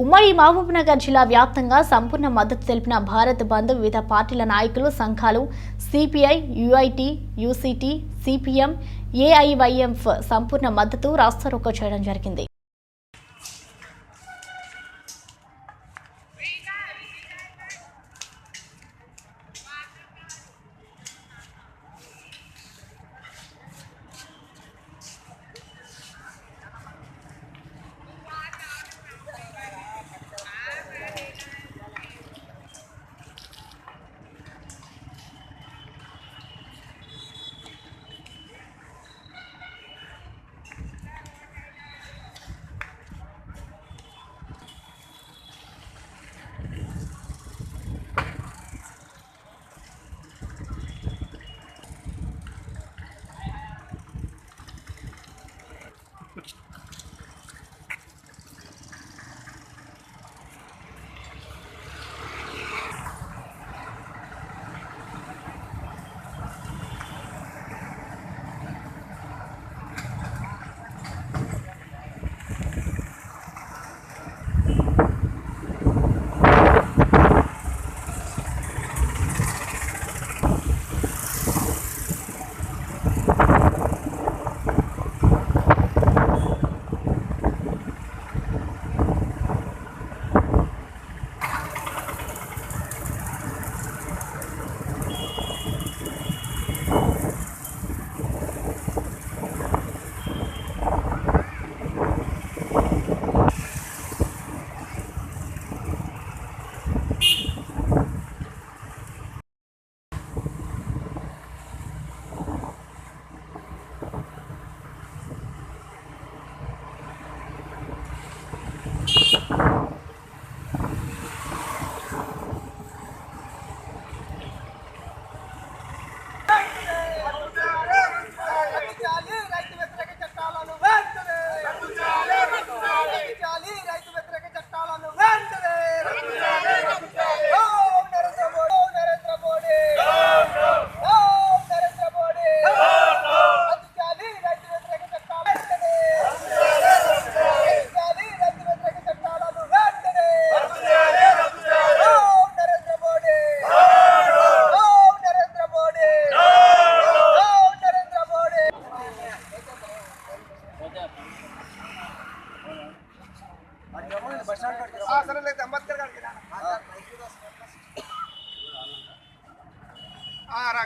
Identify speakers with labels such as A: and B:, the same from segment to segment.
A: ఉమ్మడి మహబూబ్నగర్ జిల్లా వ్యాప్తంగా సంపూర్ణ మద్దతు తెలిపిన భారత్ బంద్ వివిధ పార్టీల నాయకులు సంఘాలు సిపిఐ యుఐటి యూసిటి సిపిఎం ఏఐవైఎంఎఫ్ సంపూర్ణ మద్దతు రాస్తారోకో చేయడం జరిగింది.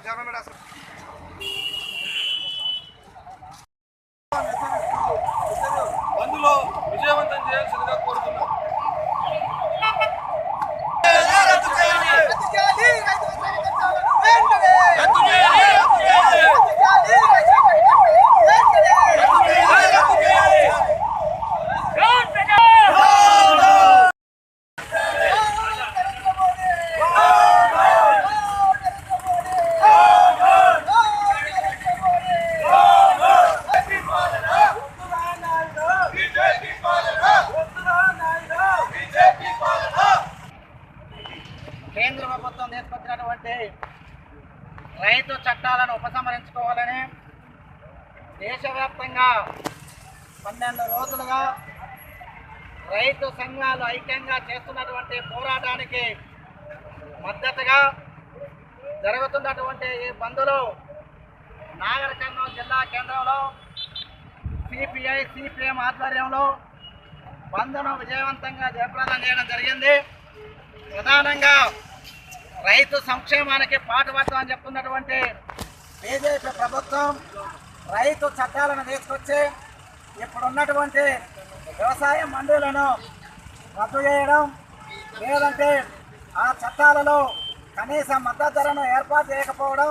B: যাবে ম্যাডাম దేశవ్యాప్తంగా పన్నెండు రోజులుగా రైతు సంఘాలు ఐక్యంగా చేస్తున్నటువంటి పోరాటానికి మద్దతుగా జరుగుతున్నటువంటి ఈ బంధులు నాగర్ కర్నూలు జిల్లా కేంద్రంలో సిపిఐ సిపిఎం ఆధ్వర్యంలో బంధును విజయవంతంగా జయప్రదం చేయడం జరిగింది. ప్రధానంగా రైతు సంక్షేమానికి పాటుపడతామని చెప్తున్నటువంటి బీజేపీ ప్రభుత్వం రైతు చట్టాలను తీసుకొచ్చి ఇప్పుడున్నటువంటి వ్యవసాయ మండీలను రద్దు చేయడం లేదంటే ఆ చట్టాలలో కనీస మద్దతు ధరను ఏర్పాటు చేయకపోవడం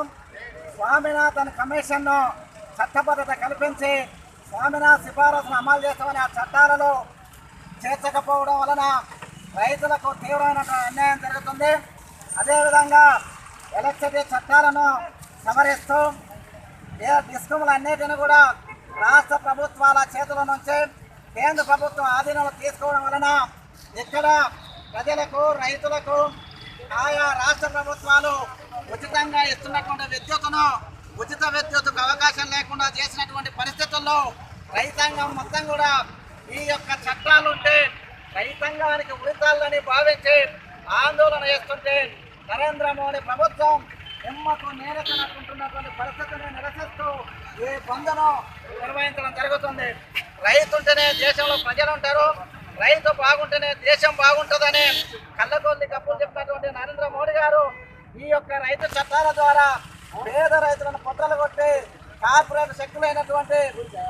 B: స్వామినాథన్ కమిషన్ను చట్టబద్ధత కల్పించి స్వామినాథ్ సిఫారసును అమలు చేస్తామని ఆ చట్టాలలో చేర్చకపోవడం వలన రైతులకు తీవ్రమైన అన్యాయం జరుగుతుంది. అదేవిధంగా ఎలక్ట్రిసిటీ చట్టాలను సవరిస్తూ డిస్కములన్నిటిని కూడా రాష్ట్ర ప్రభుత్వాల చేతుల నుంచి కేంద్ర ప్రభుత్వం ఆధీనంలో తీసుకోవడం వలన ఇక్కడ ప్రజలకు రైతులకు ఆయా రాష్ట్ర ప్రభుత్వాలు ఉచితంగా ఇస్తున్నటువంటి విద్యుత్తును ఉచిత విద్యుత్తుకు అవకాశం లేకుండా చేసినటువంటి పరిస్థితుల్లో రైతాంగం మొత్తం కూడా ఈ యొక్క చట్టాలు ఉంటే రైతాంగానికి ఉరితాలని భావించి ఆందోళన చేస్తుంటే నరేంద్ర మోడీ ప్రభుత్వం నిమ్మకు నేరకనుకుంటున్నటువంటి పరిస్థితిని నిరసిస్తూ ఈ బంధనం నిర్వహించడం జరుగుతుంది. రైతుంటేనే దేశంలో ప్రజలు ఉంటారు రైతు బాగుంటేనే దేశం బాగుంటుందని కళ్ళకొల్లి కప్పులు చెప్పినటువంటి నరేంద్ర మోడీ గారు ఈ యొక్క రైతు చట్టాల ద్వారా పేద రైతులను పొట్టలు కొట్టి కార్పొరేట్ శక్తులైనటువంటి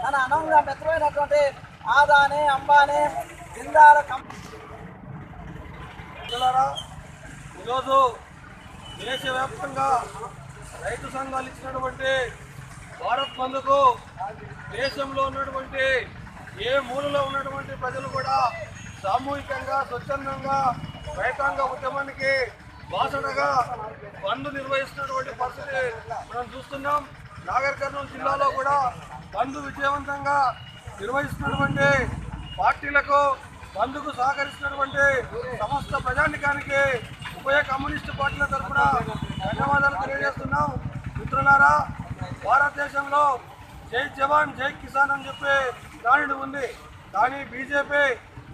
B: తన అనంగా మిత్రమైనటువంటి ఆదాని అంబానీ జిందాల కంపెనీ.
C: ఈరోజు దేశవ్యాప్తంగా రైతు సంఘాలు ఇచ్చినటువంటి భారత్ బంద్కు దేశంలో ఉన్నటువంటి ఏ మూలలో ఉన్నటువంటి ప్రజలు కూడా సామూహికంగా స్వచ్ఛందంగా రైతాంగ ఉద్యమానికి బాసడగా బంద్ నిర్వహిస్తున్నటువంటి పరిస్థితి మనం చూస్తున్నాం. నాగర్ కర్నూలు జిల్లాలో కూడా బంద్ విజయవంతంగా నిర్వహిస్తున్నటువంటి పార్టీలకు బంద్కు సహకరిస్తున్నటువంటి సమస్త ప్రజానికానికి ఉభయ కమ్యూనిస్టు పార్టీల తరఫున ధన్యవాదాలు తెలియజేస్తున్నాం. మిత్రులారా భారతదేశంలో జై జవాన్ జై కిసాన్ అని చెప్పి దానిని ఉంది. కానీ బీజేపీ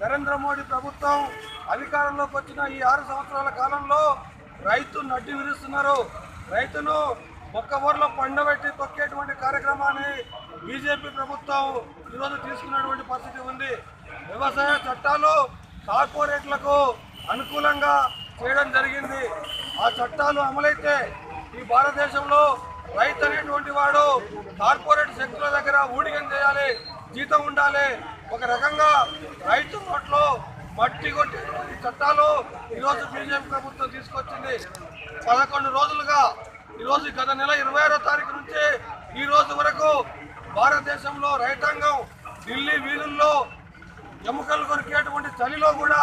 C: నరేంద్ర మోడీ ప్రభుత్వం అధికారంలోకి వచ్చిన ఈ ఆరు సంవత్సరాల కాలంలో రైతు నడ్డి విరుస్తున్నారు. రైతును ఒక్క ఊర్లో పండబెట్టి తొక్కేటువంటి కార్యక్రమాన్ని బీజేపీ ప్రభుత్వం ఈరోజు తీసుకున్నటువంటి పరిస్థితి ఉంది. వ్యవసాయ చట్టాలు కార్పొరేట్లకు అనుకూలంగా చేయడం జరిగింది. ఆ చట్టాలు అమలైతే ఈ భారతదేశంలో రైతు అనేటువంటి వాడు కార్పొరేట్ శక్తుల దగ్గర ఊడిగం చేయాలి జీతం ఉండాలి. ఒక రకంగా రైతు నోట్లో మట్టి కొట్టేటువంటి చట్టాలు ఈరోజు బీజేపీ ప్రభుత్వం తీసుకొచ్చింది. పదకొండు రోజులుగా ఈరోజు గత నెల ఇరవై ఆరో తారీఖు నుంచి ఈ రోజు వరకు భారతదేశంలో రైతాంగం ఢిల్లీ వీధుల్లో ఎముకలు కొరికేటువంటి చలిలో కూడా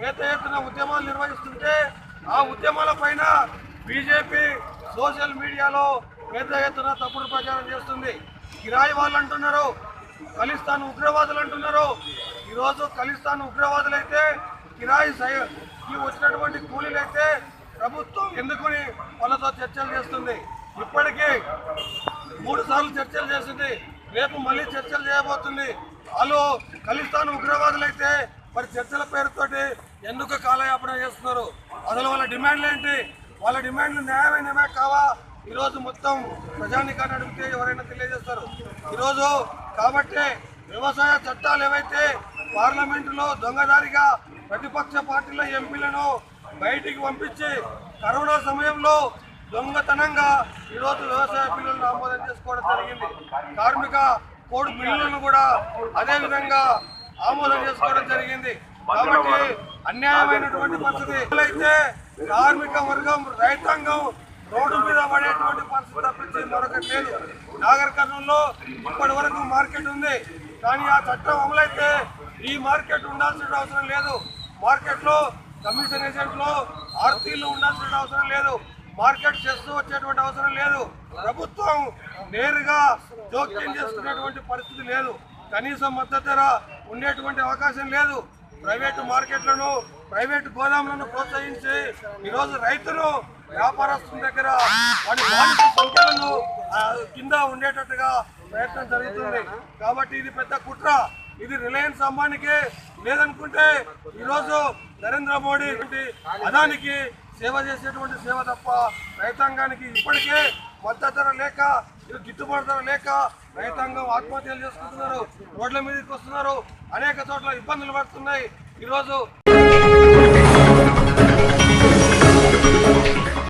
C: పెద్ద ఎత్తున ఉద్యమాలు నిర్వహిస్తుంటే ఆ ఉద్యమాల పైన బీజేపీ సోషల్ మీడియాలో పెద్ద ఎత్తున తప్పుడు ప్రచారం చేస్తుంది. కిరాయి వాళ్ళు అంటున్నారు ఖలిస్తాన్ ఉగ్రవాదులు అంటున్నారు. ఈరోజు ఖలిస్తాన్ ఉగ్రవాదులు అయితే కిరాయి సై- ఈ వచ్చినటువంటి కూలీలు అయితే ప్రభుత్వం ఎందుకుని వాళ్ళతో చర్చలు చేస్తుంది? ఇప్పటికీ మూడు సార్లు చర్చలు చేసింది. రేపు మళ్ళీ చర్చలు చేయబోతుంది. వాళ్ళు ఖలిస్తాన్ ఉగ్రవాదులు అయితే మరి చర్చల పేరుతోటి ఎందుకు కాలయాపన చేస్తున్నారు? అసలు వాళ్ళ డిమాండ్లు ఏంటి? వాళ్ళ డిమాండ్లు న్యాయమైనవే కావా? ఈరోజు మొత్తం ప్రజానికాన్ని అడిగితే ఎవరైనా తెలియజేస్తారు. ఈరోజు కాబట్టి వ్యవసాయ చట్టాలు ఏవైతే పార్లమెంటులో దొంగదారిగా ప్రతిపక్ష పార్టీల ఎంపీలను బయటికి పంపించి కరోనా సమయంలో దొంగతనంగా ఈరోజు వ్యవసాయ బిల్లులను ఆమోదం చేసుకోవడం జరిగింది. కార్మిక కోడ్ బిల్లులను కూడా అదేవిధంగా ఆమోదం చేసుకోవడం జరిగింది. కాబట్టి అన్యాయమైనటువంటి పరిస్థితి అయితే కార్మిక వర్గం రైతాంగం రోడ్డు మీద పడేటువంటి పరిస్థితి తప్పించి మరొకటి లేదు. నాగర్ కర్నూలులో ఇప్పటి వరకు మార్కెట్ ఉంది. కానీ ఆ చట్టం అమలైతే ఈ మార్కెట్ ఉండాల్సిన అవసరం లేదు. మార్కెట్లో కమిషన్ ఏజెంట్లు ఆర్తీలు ఉండాల్సిన అవసరం లేదు. మార్కెట్ చేస్తూ వచ్చేటువంటి అవసరం లేదు. ప్రభుత్వం నేరుగా జోక్యం చేసుకునేటువంటి పరిస్థితి లేదు. కనీసం మద్దతు ధర ఉండేటువంటి అవకాశం లేదు. ప్రైవేటు మార్కెట్లను ప్రైవేటు గోదాములను ప్రోత్సహించి ఈరోజు రైతులు వ్యాపారస్తుల దగ్గర వాటి బానిస సంఖ్యలను కింద ఉండేటట్టుగా ప్రయత్నం జరుగుతుంది. కాబట్టి ఇది పెద్ద కుట్ర. ఇది రిలయన్స్ అంబానికి లేదనుకుంటే ఈరోజు నరేంద్ర మోడీ వంటి అదానికి సేవ చేసేటువంటి సేవ తప్ప రైతాంగానికి ఇప్పటికే మద్దతు ధర లేక గిట్టుబాటు ధర లేక రైతాంగం ఆత్మహత్యలు చేసుకుంటున్నారు రోడ్ల మీదకి వస్తున్నారు అనేక చోట్ల ఇబ్బందులు పడుతున్నాయి. ఈరోజు